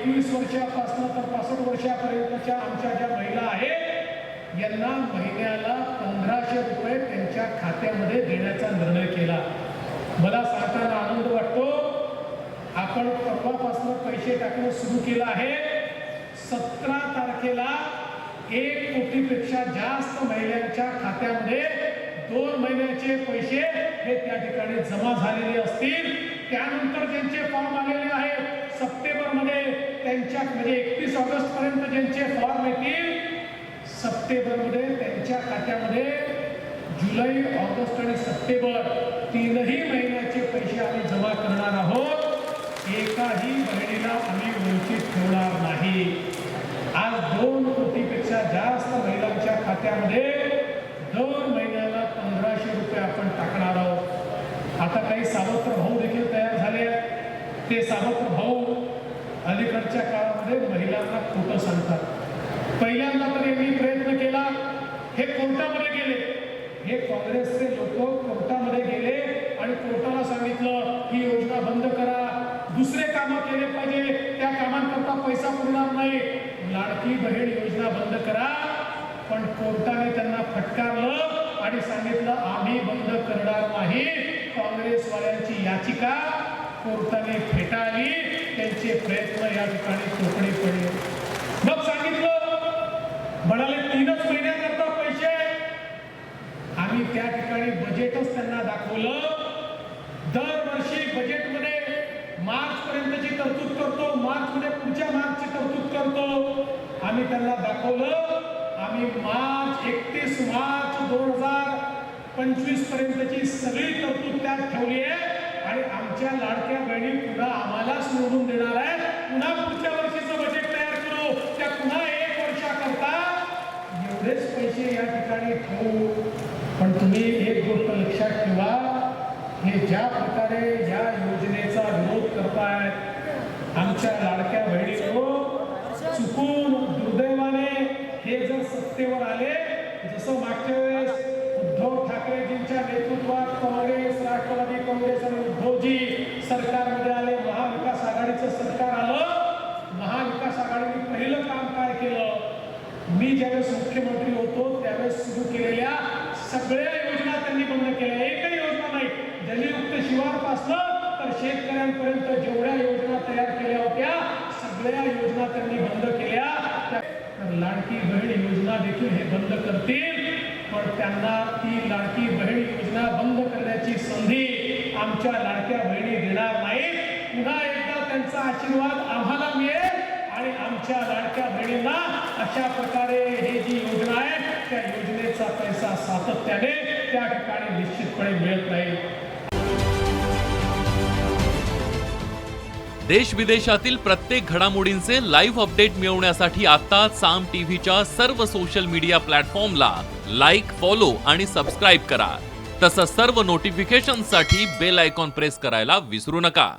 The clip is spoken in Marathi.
एकवीस वर्षापासून तर पासष्ट वर्षापर्यंतच्या आमच्या ज्या महिला आहेत यांना महिन्याला पंधराशे रुपये त्यांच्या खात्यामध्ये देण्याचा निर्णय केला. मला सांगताना आनंद वाटतो. आपण परवापासून पैसे टाकणं सुरू केलं आहे. सतरा तारखेला एक कोटीपेक्षा जास्त महिलांच्या खात्यामध्ये दोन महिन्याचे पैसे हे त्या ठिकाणी जमा झालेले असतील. त्यानंतर ज्यांचे फॉर्म आलेले आहेत. सप्टेंबरमध्ये त्यांच्या म्हणजे एकतीस ऑगस्ट पर्यंत ज्यांचे फॉर्म येतील सप्टेंबरमध्ये त्यांच्या खात्यामध्ये जुलै ऑगस्ट आणि सप्टेंबर तीनही महिन्याचे पैसे आम्ही जमा करणार आहोत. एकाही बहिणीला आम्ही वंचित ठेवणार नाही. आज दोन कोटीपेक्षा जास्त महिलांच्या खात्यामध्ये दर महिन्याला पंधराशे रुपये आपण टाकणार आहोत. आता काही सावत्र भाऊ देखील तयार झाले ते सावत्र भाऊ अलीकडच्या काळामध्ये महिलांना खोटं सांगतात. पहिल्यांदा तरी मी प्रयत्न केला हे कोर्टामध्ये गेले. हे काँग्रेसचे लोक कोर्टामध्ये गेले आणि कोर्टाला सांगितलं ही योजना बंद करा. दुसरे कामं केले पाहिजे. त्या कामांकरता पैसा पुरणार नाही. लाडकी बहीण योजना बंद करा. पण कोर्टाने त्यांना फटकारलं आणि सांगितलं आम्ही बंद करणार नाही. काँग्रेसवाल्यांची याचिका कोर्टाने फेटाळली प्रयत्न या ठिकाणी कोकणी पडले. मग सांगितलं म्हणाले तीनच महिन्याकरता पैसे आम्ही त्या ठिकाणी बजेटच त्यांना दाखवलं. दरवर्षी बजेटमध्ये मार्च पर्यंतची तरतूद करतो मार्च मध्ये पुढच्या मार्चची तरतूद करतो. आम्ही त्यांना दाखवलं. आम्ही मार्च एकतीस मार्च दोन हजार पंचवीस पर्यंतची सगळी तरतूद त्यात ठेवली आहे. आमच्या लाडक्या बहिणी पुन्हा आम्हालाच निवडून देणार आहे पुन्हा पुढच्या वर्षीचं बजेट तयार करू. त्या पुन्हा एक वर्षाकरता एवढेच पैसे या ठिकाणी ठेवू. पण तुम्ही एक गोष्ट लक्षात ठेवा. हे ज्या प्रकारे या योजनेचा विरोध करतायत आमच्या लाडक्या बहिणी चुकून दुर्दैवाने हे जर सत्तेवर आले जसं मागच्या वेळेस सगळ्या योजना त्यांनी बंद केल्या. एकही योजना नाही. जलयुक्त शिवारपासनं तर शेतकऱ्यांपर्यंत जेवढ्या योजना तयार केल्या होत्या सगळ्या योजना त्यांनी बंद केल्या. तर लाडकी बहीण योजना देखील हे बंद करतील. पण त्यांना ती लाडकी बहीण योजना बंद करण्याची संधी आमच्या लाडक्या बहिणी देणार नाहीत. पुन्हा एकदा त्यांचा आशीर्वाद आम्हाला मिळेल आणि आमच्या लाडक्या बहिणींना अशा प्रकारे हे जी योजना आहे त्या योजना योजनेचा पैसा सातत्याने त्या ठिकाणी निश्चितपणे मिळत नाही. देश विदेशातील प्रत्येक घडामोडींचे लाईव्ह अपडेट मिळवण्यासाठी आता साम टीव्हीच्या सर्व सोशल मीडिया प्लॅटफॉर्मला लाईक फॉलो आणि सबस्क्राईब करा. तसंच सर्व नोटिफिकेशनसाठी बेल आयकॉन प्रेस करायला विसरू नका.